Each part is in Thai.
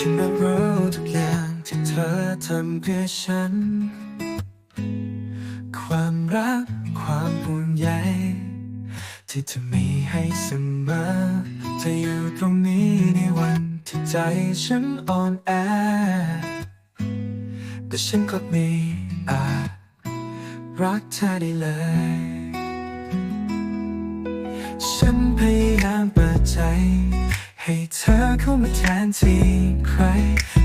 ฉันรับรู้ทุกอย่างที่เธอทำเพื่อฉัน ความรักความห่วงใยที่เธอมีให้เสมอจะอยู่ตรงนี้ในวันที่ใจฉันอ่อนแอ แต่ฉันก็มีอาจรักเธอได้เลย ฉันพยายามเปิดใจ ให้เธอเข้ามาแทนที่ใคร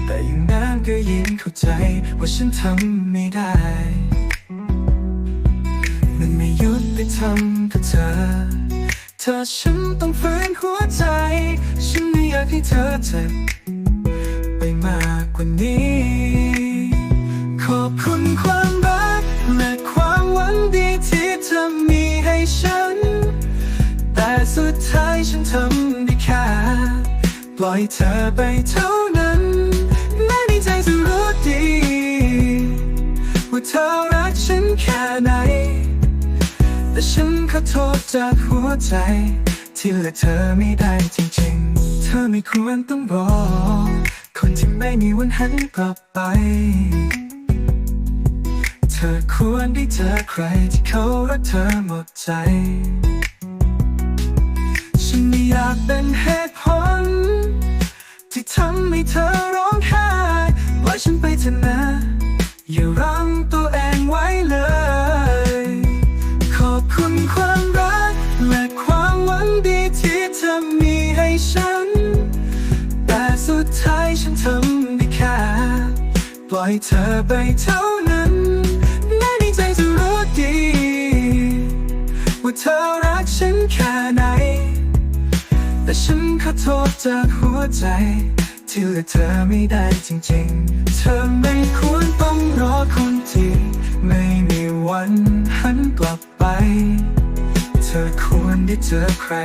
แต่อย่างนั้นก็ยิ่งเข้าใจว่าฉันทำไม่ได้มันไม่ยุติธรรมกับเธอ เธอฉันต้องฝืนหัวใจ ฉันไม่อยากให้เธอเจ็บไปมากกว่านี้ ขอบคุณความรักและความหวังดีที่เธอมีให้ฉัน แต่สุดท้ายฉันทำได้แค่ ปล่อยเธอไปเท่านั้นแม้ในใจจะรู้ดี ว่าเธอรักฉันแค่ไหน แต่ฉันขอโทษจากหัวใจ ที่เลือเธอไม่ได้จริงๆ เธอไม่ควรต้องรอก คนที่ไม่มีวันหันกลับไป เธอควรได้เจอใครที่เขารักเธอหมดใจ ฉันไม่อยากเป็นเหตุผลที่ทำให้เธอร้องไห้ปล่อยฉันไปเถอะนะ อย่ารั้งตัวเองไว้เลย ขอบคุณความรัก และความหวังดีที่เธอมีให้ฉัน แต่สุดท้ายฉันทำได้แค่ปล่อยเธอไปเท่านั้นแม้ในใจจะรู้ดีว่าเธอรักฉันแค่ไหนแต่ฉันขอโทษจากหัวใจ ที่เลือเธอไม่ได้จริงๆ เธอไม่ควรต้องรอคนที่ไม่มีวันหันกลับไป เธอควรได้เจอใคร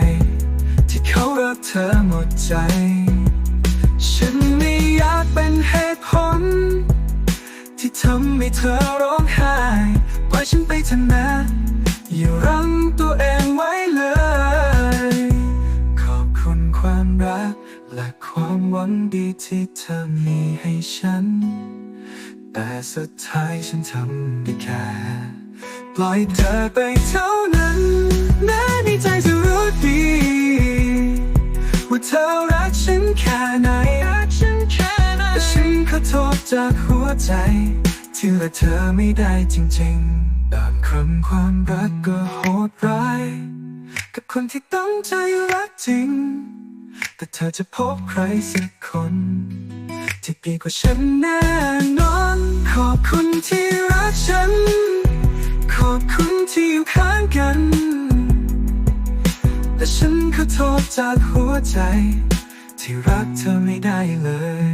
ที่เขารักเธอหมดใจ ฉันไม่อยากเป็นเหตุผล ที่ทำให้เธอร้องไห้ปล่อยฉันไปเถอะนะอย่ารั้งตัวเอง และความหวังดีที่เธอมีให้ฉัน แต่สุดท้ายฉันทำได้แค่ปล่อยเธอไปเท่านั้นแม้ในใจจะรู้ดีว่าเธอรักฉันแค่ไหนรักฉันแค่ไหนแต่ฉันขอโทษจากหัวใจ ที่เหลือเธอไม่ได้จริงๆบางครั้งความรักก็โหดร้าย กับคนที่ตั้งใจรักจริง แต่เธอจะพบใครสักคน ที่ดีกว่าฉันแน่นอน ขอบคุณที่รักฉัน ขอบคุณที่อยู่ข้างกัน แต่ฉันขอโทษจากหัวใจ ที่รักเธอไม่ได้เลย